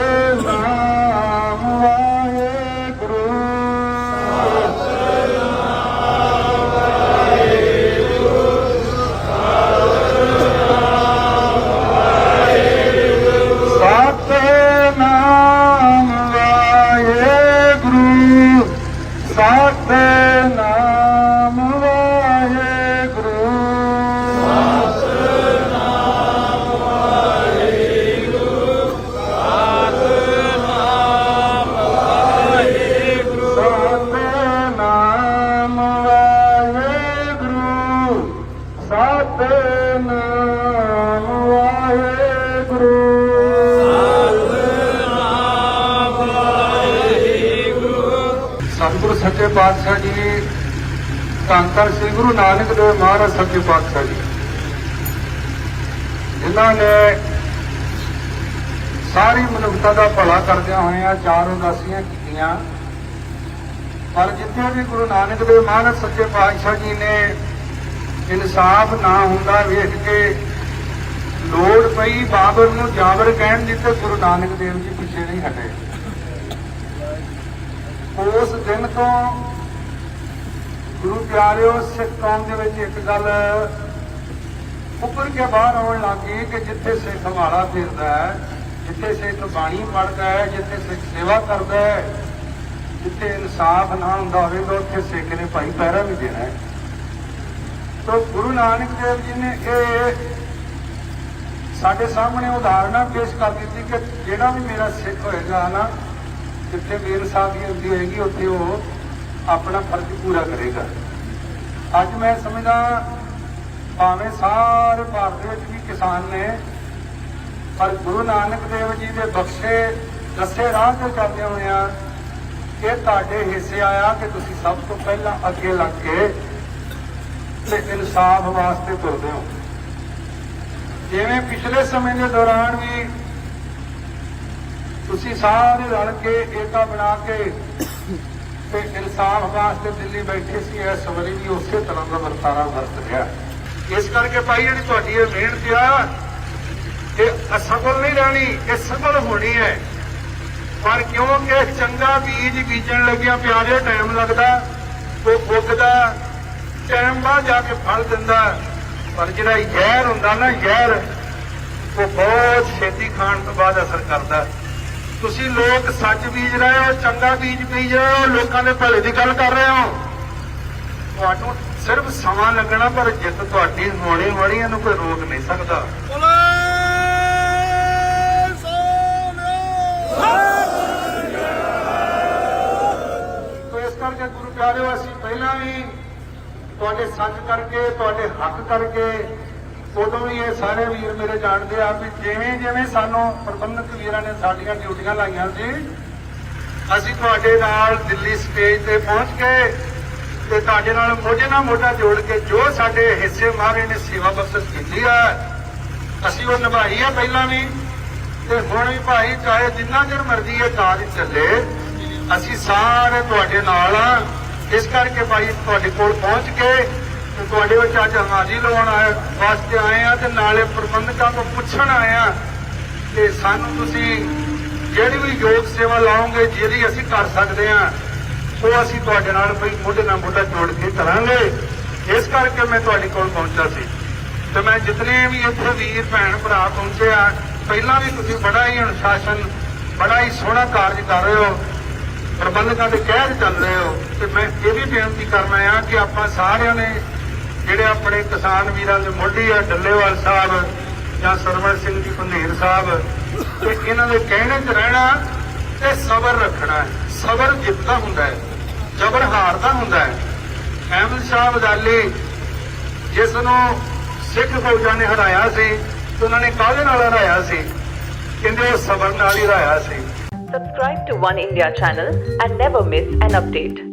Allah. ਸਤਿਗੁਰੂ ਸੱਚੇ ਪਾਤਸ਼ਾਹ ਜੀ ਧੰਨ ਧੰਨ ਸ੍ਰੀ ਗੁਰੂ ਨਾਨਕ ਦੇਵ ਮਹਾਰਾਜ ਸੱਚੇ ਪਾਤਸ਼ਾਹ ਜੀ। ਜਿਨ੍ਹਾਂ ਨੇ ਸਾਰੀ ਮਨੁੱਖਤਾ ਦਾ ਭਲਾ ਕਰਦਿਆਂ ਹੋਇਆਂ ਚਾਰ ਉਦਾਸੀਆਂ ਕੀਤੀਆਂ। ਪਰ ਜਿੱਥੇ ਵੀ ਗੁਰੂ ਨਾਨਕ ਦੇਵ ਮਹਾਰਾਜ ਸੱਚੇ ਪਾਤਸ਼ਾਹ ਜੀ ਨੇ ਇਨਸਾਫ ਨਾ ਹੁੰਦਾ ਵੇਖ ਕੇ ਲੋੜ ਪਈ, ਬਾਬਰ ਨੂੰ ਜਾਬਰ ਕਹਿਣ ਦਿੱਤੇ, ਗੁਰੂ ਨਾਨਕ ਦੇਵ ਜੀ ਪਿੱਛੇ ਨਹੀਂ ਹਟੇ। ਉਸ ਦਿਨ ਤੋਂ ਗੁਰੂ ਪਿਆਰਿਓ, ਸਿੱਖ ਕੌਮ ਦੇ ਵਿੱਚ ਇੱਕ ਗੱਲ ਉੱਪਰ ਕੇ ਬਾਹਰ ਆਉਣ ਲੱਗੀ ਕਿ ਜਿੱਥੇ ਸਿੱਖ ਹਮਾਰਾ ਫਿਰਦਾ ਹੈ, ਜਿੱਥੇ ਸਿੱਖ ਬਾਣੀ ਪੜਦਾ ਹੈ, ਜਿੱਥੇ ਸਿੱਖ ਸੇਵਾ ਕਰਦਾ ਹੈ, ਜਿੱਥੇ ਇਨਸਾਫ ਨਾ ਹੁੰਦਾ ਹੋਵੇ ਤਾਂ ਉੱਥੇ ਸਿੱਖ ਨੇ ਭਾਈ ਪਹਿਰਾ ਵੀ ਦੇਣਾ ਹੈ। ਤੋ ਗੁਰੂ ਨਾਨਕ ਦੇਵ ਜੀ ਨੇ ਇਹ ਸਾਡੇ ਸਾਹਮਣੇ ਉਦਾਹਰਨਾਂ ਪੇਸ਼ ਕਰ ਦਿੱਤੀ ਕਿ ਜਿਹੜਾ ਵੀ ਮੇਰਾ ਸਿੱਖ ਹੋਏਗਾ ਨਾ ਜਿੱਥੇ ਬੇਇਨਸਾਫੀ ਹੁੰਦੀ ਹੋਏਗੀ ਉੱਥੇ ਉਹ ਆਪਣਾ ਫਰਜ਼ ਪੂਰਾ ਕਰੇਗਾ। ਅੱਜ ਮੈਂ ਸਮਝਦਾ ਭਾਵੇਂ ਸਾਰੇ ਭਾਰਤ ਵਿੱਚ ਵੀ ਕਿਸਾਨ ਨੇ, ਪਰ ਗੁਰੂ ਨਾਨਕ ਦੇਵ ਜੀ ਦੇ ਬਖਸ਼ੇ ਦੱਸੇ ਰਾਹ ਤੇ ਚੱਲਦੇ ਹੋਏ ਆ ਕਿ ਤੁਹਾਡੇ ਹਿੱਸੇ ਆਇਆ ਕਿ ਤੁਸੀਂ ਸਭ ਤੋਂ ਪਹਿਲਾਂ ਅੱਗੇ ਲੱਗ ਕੇ ਤੇ ਇਨਸਾਫ ਵਾਸਤੇ ਤੁਰਦੇ ਹੋ। ਜਿਵੇਂ ਪਿਛਲੇ ਸਮੇਂ ਦੇ ਦੌਰਾਨ ਵੀ ਤੁਸੀਂ ਸਾਰੇ ਰਲ ਕੇ ਏਕਾ ਬਣਾ ਕੇ ਤੇ ਇਨਸਾਫ ਵਾਸਤੇ ਦਿੱਲੀ ਬੈਠੇ ਸੀ, ਇਸ ਵਾਰੀ ਵੀ ਉਸੇ ਤਰ੍ਹਾਂ ਦਾ ਵਰਤਾਰਾ ਵਰਤ ਰਿਹਾ। ਇਸ ਕਰਕੇ ਭਾਈ ਜਿਹੜੀ ਤੁਹਾਡੀ ਇਹ ਮਿਹਨਤ ਆ, ਇਹ ਅਸਫਲ ਨਹੀਂ ਰਹਿਣੀ, ਇਹ ਸਫਲ ਹੋਣੀ ਹੈ। ਪਰ ਕਿਉਂਕਿ ਚੰਗਾ ਬੀਜ ਬੀਜਣ ਲੱਗਿਆ ਪਿਆਰੇ ਟਾਈਮ ਲੱਗਦਾ, ਉਹ ਉੱਗਦਾ ਟਾਈਮ ਬਾਅਦ ਜਾ ਕੇ ਫਲ ਦਿੰਦਾ। ਪਰ ਜਿਹੜਾ ਜ਼ਹਿਰ ਹੁੰਦਾ ਨਾ, ਜ਼ਹਿਰ, ਉਹ ਬਹੁਤ ਛੇਤੀ ਖਾਣ ਤੋਂ ਬਾਅਦ ਅਸਰ ਕਰਦਾ। ਤੁਸੀਂ ਲੋਕ ਸੱਚ ਬੀਜ ਰਹੇ ਹੋ, ਚੰਗਾ ਬੀਜ ਬੀਜ ਰਹੇ ਹੋ, ਲੋਕਾਂ ਦੇ ਭਲੇ ਦੀ ਗੱਲ ਕਰ ਰਹੇ ਹੋ। ਤੁਹਾਨੂੰ ਸਿਰਫ ਸਮਾਂ ਲੱਗਣਾ, ਪਰ ਜਿੱਤ ਤੁਹਾਡੀ ਹੋਣੀ ਹੋਣੀ, ਇਹਨੂੰ ਕੋਈ ਰੋਕ ਨਹੀਂ ਸਕਦਾ। ਇਸ ਕਰਕੇ ਗੁਰੂ ਪਿਆਰਿਓ, ਅਸੀਂ ਪਹਿਲਾਂ ਵੀ ਤੁਹਾਡੇ ਸੱਚ ਕਰਕੇ, ਤੁਹਾਡੇ ਹੱਕ ਕਰਕੇ ਉਦੋਂ ਵੀ ਇਹ ਸਾਰੇ ਵੀਰ ਮੇਰੇ ਜਾਣਦੇ ਆ ਵੀ ਜਿਵੇਂ ਜਿਵੇਂ ਸਾਨੂੰ ਪ੍ਰਬੰਧਕ ਵੀਰਾਂ ਨੇ ਸਾਡੀਆਂ ਡਿਊਟੀਆਂ ਲਾਈਆਂ ਸੀ, ਅਸੀਂ ਤੁਹਾਡੇ ਨਾਲ ਦਿੱਲੀ ਸਟੇਜ ਤੇ ਪਹੁੰਚ ਕੇ ਤੇ ਤੁਹਾਡੇ ਨਾਲ ਮੋਢੇ ਨਾਲ ਮੋਢਾ ਜੋੜ ਕੇ ਜੋ ਸਾਡੇ ਹਿੱਸੇ ਮਹਾਰਾਜ ਨੇ ਸੇਵਾ ਬਖਸ਼ਿਸ਼ ਕੀਤੀ ਹੈ ਅਸੀਂ ਉਹ ਨਿਭਾਈ ਹੈ ਪਹਿਲਾਂ ਵੀ। ਤੇ ਹੁਣ ਵੀ ਭਾਈ ਚਾਹੇ ਜਿੰਨਾ ਚਿਰ ਮਰਜ਼ੀ ਇਹ ਕਾਜ ਚੱਲੇ, ਅਸੀਂ ਸਾਰੇ ਤੁਹਾਡੇ ਨਾਲ ਆ। ਇਸ ਕਰਕੇ ਭਾਈ ਤੁਹਾਡੇ ਕੋਲ ਪਹੁੰਚ ਕੇ ਤੇ ਤੁਹਾਡੇ ਵਿੱਚ ਅੱਜ ਹਾਜ਼ਰੀ ਲਵਾਉਣ ਆਏ ਵਾਸਤੇ ਆਏ ਆ ਤੇ ਨਾਲੇ ਪ੍ਰਬੰਧਕਾਂ ਤੋਂ ਪੁੱਛਣ ਆਏ ਆ ਕਿ ਸਾਨੂੰ ਤੁਸੀਂ ਜਿਹੜੀ ਵੀ ਯੋਗ ਸੇਵਾ ਲਾਓਗੇ ਜਿਹੜੀ ਅਸੀਂ ਕਰ ਸਕਦੇ ਆ, ਉਹ ਅਸੀਂ ਤੁਹਾਡੇ ਨਾਲ ਬਈ ਮੋਢੇ ਨਾਲ ਮੋਢਾ ਜੋੜ ਕੇ ਕਰਾਂਗੇ। ਇਸ ਕਰਕੇ ਮੈਂ ਤੁਹਾਡੇ ਕੋਲ ਪਹੁੰਚਾ ਸੀ। ਤੇ ਮੈਂ ਜਿਤਨੇ ਵੀ ਇੱਥੇ ਵੀਰ, ਭੈਣ, ਭਰਾ ਪਹੁੰਚੇ ਆ, ਪਹਿਲਾਂ ਵੀ ਤੁਸੀਂ ਬੜਾ ਹੀ ਅਨੁਸ਼ਾਸਨ, ਬੜਾ ਹੀ ਸੋਹਣਾ ਕਾਰਜ ਕਰ ਰਹੇ ਹੋ। ਪ੍ਰਬੰਧਕਾਂ ਦੇ ਕਹਿ ਚੱਲ ਰਹੇ ਹੋ। ਤੇ ਮੈਂ ਇਹ ਵੀ ਬੇਨਤੀ ਕਰਨਾ ਆ ਕਿ ਆਪਾਂ ਸਾਰਿਆਂ ਨੇ ਜਿਹੜੇ ਆਪਣੇ ਕਿਸਾਨ ਵੀਰਾਂ ਦੇ ਮੋਢੀ ਆ, ਡੱਲੇਵਾਲ ਸਾਹਿਬ ਜਾਂ ਸਰਵਣ ਸਿੰਘ ਜੀ ਪੰਧੇਰ ਸਾਹਿਬ, ਤੇ ਇਹਨਾਂ ਦੇ ਕਹਿਣੇ 'ਚ ਰਹਿਣਾ ਤੇ ਸਬਰ ਰੱਖਣਾ ਹੈ। ਸਬਰ ਜਿੱਤਦਾ ਹੁੰਦਾ ਹੈ, ਜ਼ਬਰ ਹਾਰਦਾ ਹੁੰਦਾ ਹੈ ਅਹਿਮਦ ਸ਼ਾਹ ਅਬਦਾਲੀ ਜਿਸ ਨੂੰ ਸਿੱਖ ਫੌਜਾਂ ਨੇ ਹਰਾਇਆ ਸੀ ਤੇ ਉਹਨਾਂ ਨੇ ਕਾਹਦੇ ਨਾਲ ਹਰਾਇਆ ਸੀ ਕਹਿੰਦੇ ਉਹ ਸਬਰ ਨਾਲ ਹੀ ਹਰਾਇਆ ਸੀ Subscribe to One India channel and never miss an update.